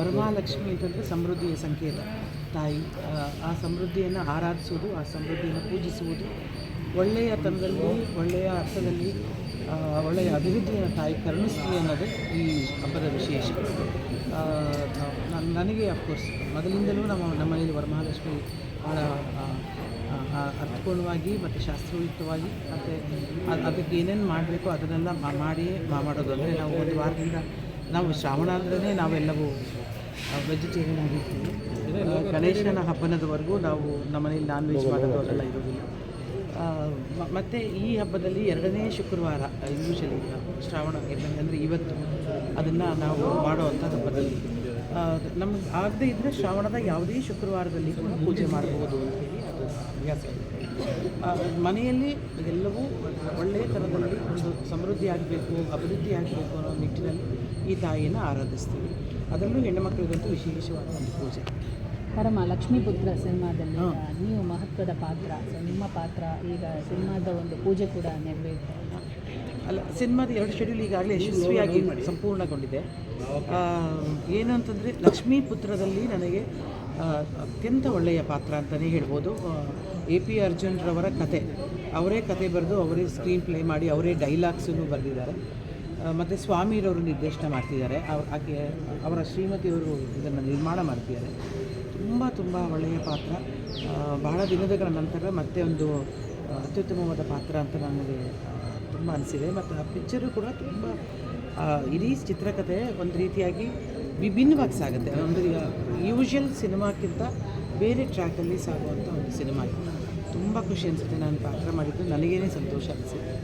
ವರಮಹಾಲಕ್ಷ್ಮಿ ಅಂತಂದರೆ ಸಮೃದ್ಧಿಯ ಸಂಕೇತ. ತಾಯಿ ಆ, ಸಮೃದ್ಧಿಯನ್ನು ಆರಾಧಿಸುವುದು ಆ ಸಮೃದ್ಧಿಯನ್ನು ಪೂಜಿಸುವುದು. ಒಳ್ಳೆಯ ತನದಲ್ಲಿ ಒಳ್ಳೆಯ ಅರ್ಥದಲ್ಲಿ ಒಳ್ಳೆಯ ಅಭಿವೃದ್ಧಿಯನ್ನು ತಾಯಿ ಕರುಣಿಸ್ತೀವಿ ಅನ್ನೋದು ಈ ಹಬ್ಬದ ವಿಶೇಷ. ನನಗೆ ಅಫ್ಕೋರ್ಸ್ ಮೊದಲಿಂದಲೂ ನಮ್ಮ ನಮ್ಮನೇಲಿ ವರಮಹಾಲಕ್ಷ್ಮಿ ಭಾಳ ಅರ್ಥಪೂರ್ಣವಾಗಿ ಮತ್ತು ಶಾಸ್ತ್ರಯುಕ್ತವಾಗಿ ಮತ್ತು ಅದಕ್ಕೆ ಏನೇನು ಮಾಡಬೇಕು ಅದನ್ನೆಲ್ಲ ಮಾಡಿಯೇ ಮಾಡೋದು. ಅಂದರೆ ನಾವು ಒಂದು ವಾರದಿಂದ ನಾವು ಶ್ರಾವಣ ಅಂದ್ರೇ ನಾವೆಲ್ಲವೂ ವೆಜಿಟೇರಿಯನ್ ಆಗಿರ್ತೀವಿ. ಗಣೇಶನ ಹಬ್ಬನದವರೆಗೂ ನಾವು ನಮ್ಮನೇಲಿ ನಾನ್ ವೆಜ್ ಮಾಡೋದು ಅದೆಲ್ಲ ಇರೋದಿಲ್ಲ. ಮತ್ತು ಈ ಹಬ್ಬದಲ್ಲಿ ಎರಡನೇ ಶುಕ್ರವಾರ ಯೂಶಲಿ ಶ್ರಾವಣ ಎರಡನೇ ಅಂದರೆ ಇವತ್ತು ಅದನ್ನು ನಾವು ಮಾಡುವಂಥ ಹಬ್ಬದಲ್ಲಿ. ನಮ್ಗೆ ಆಗದೇ ಇದ್ದರೆ ಶ್ರಾವಣದ ಯಾವುದೇ ಶುಕ್ರವಾರದಲ್ಲಿ ಕೂಡ ಪೂಜೆ ಮಾಡಬಹುದು ಅಂತ ಇದೆ ಮನೆಯಲ್ಲಿ ಎಲ್ಲವೂ ಒಳ್ಳೆಯ ಥರದಲ್ಲಿ ಒಂದು ಸಮೃದ್ಧಿ ಆಗಬೇಕು ಅಭಿವೃದ್ಧಿ ಆಗಬೇಕು ಅನ್ನೋ ನಿಟ್ಟಿನಲ್ಲಿ ಈ ತಾಯಿಯನ್ನು ಆರಾಧಿಸ್ತೀವಿ. ಅದರಲ್ಲೂ ಹೆಣ್ಣು ಮಕ್ಕಳಿಗಂತೂ ವಿಶೇಷವಾದ ಒಂದು ಪೂಜೆ. ಪರಮ ಲಕ್ಷ್ಮೀಪುತ್ರ ಸಿನಿಮಾದಲ್ಲಿ ಹಾಂ. ನೀವು ಮಹತ್ವದ ಪಾತ್ರ ಸೊ ನಿಮ್ಮ ಪಾತ್ರ ಈಗ ಸಿನಿಮಾದ ಒಂದು ಪೂಜೆ ಕೂಡ ನೆರವೇರ್ತಾ ಇದೆ. ಅಲ್ಲ ಸಿನಿಮಾದ ಎರಡು ಶೆಡ್ಯೂಲ್ ಈಗಾಗಲೇ ಯಶಸ್ವಿಯಾಗಿ ಸಂಪೂರ್ಣಗೊಂಡಿದೆ. ಆ, ಏನು ಅಂತಂದರೆ ಲಕ್ಷ್ಮೀ ಪುತ್ರದಲ್ಲಿ ನನಗೆ ಅತ್ಯಂತ ಒಳ್ಳೆಯ ಪಾತ್ರ ಅಂತಲೇ ಹೇಳ್ಬೋದು. ಎ ಪಿ ಅರ್ಜುನ್ರವರ ಕತೆ. ಅವರೇ ಕತೆ ಬರೆದು ಅವರೇ ಸ್ಕ್ರೀನ್ ಪ್ಲೇ ಮಾಡಿ ಅವರೇ ಡೈಲಾಗ್ಸನ್ನು ಬರೆದಿದ್ದಾರೆ. ಮತ್ತು ಸ್ವಾಮಿರವರು ನಿರ್ದೇಶನ ಮಾಡ್ತಿದ್ದಾರೆ. ಅವ್ರ ಆಕೆ, ಅವರ ಶ್ರೀಮತಿಯವರು ಇದನ್ನು ನಿರ್ಮಾಣ ಮಾಡ್ತಿದ್ದಾರೆ. ತುಂಬ ತುಂಬ ಒಳ್ಳೆಯ ಪಾತ್ರ. ಬಹಳ ದಿನಗಳ ನಂತರ ಮತ್ತೆ ಒಂದು ಅತ್ಯುತ್ತಮವಾದ ಪಾತ್ರ ಅಂತ ನನಗೆ ತುಂಬ ಅನಿಸಿದೆ. ಮತ್ತು ಆ ಪಿಕ್ಚರು ಕೂಡ ತುಂಬ ಇಡೀ ಚಿತ್ರಕಥೆ ಒಂದು ರೀತಿಯಾಗಿ ವಿಭಿನ್ನವಾಗಿ ಸಾಗುತ್ತೆ ಅಂದರೆ ಈಗ ಯೂಶ್ವಲ್ ಸಿನಿಮಾಕ್ಕಿಂತ ಬೇರೆ ಟ್ರ್ಯಾಕಲ್ಲಿ ಸಾಗುವಂಥ ಒಂದು ಸಿನಿಮಾ. ಇದು ತುಂಬ ಖುಷಿ ಅನಿಸುತ್ತೆ. ನಾನು ಪಾತ್ರ ಮಾಡಿದ್ದು. ನನಗೇನೆ ಸಂತೋಷ ಅನಿಸುತ್ತೆ.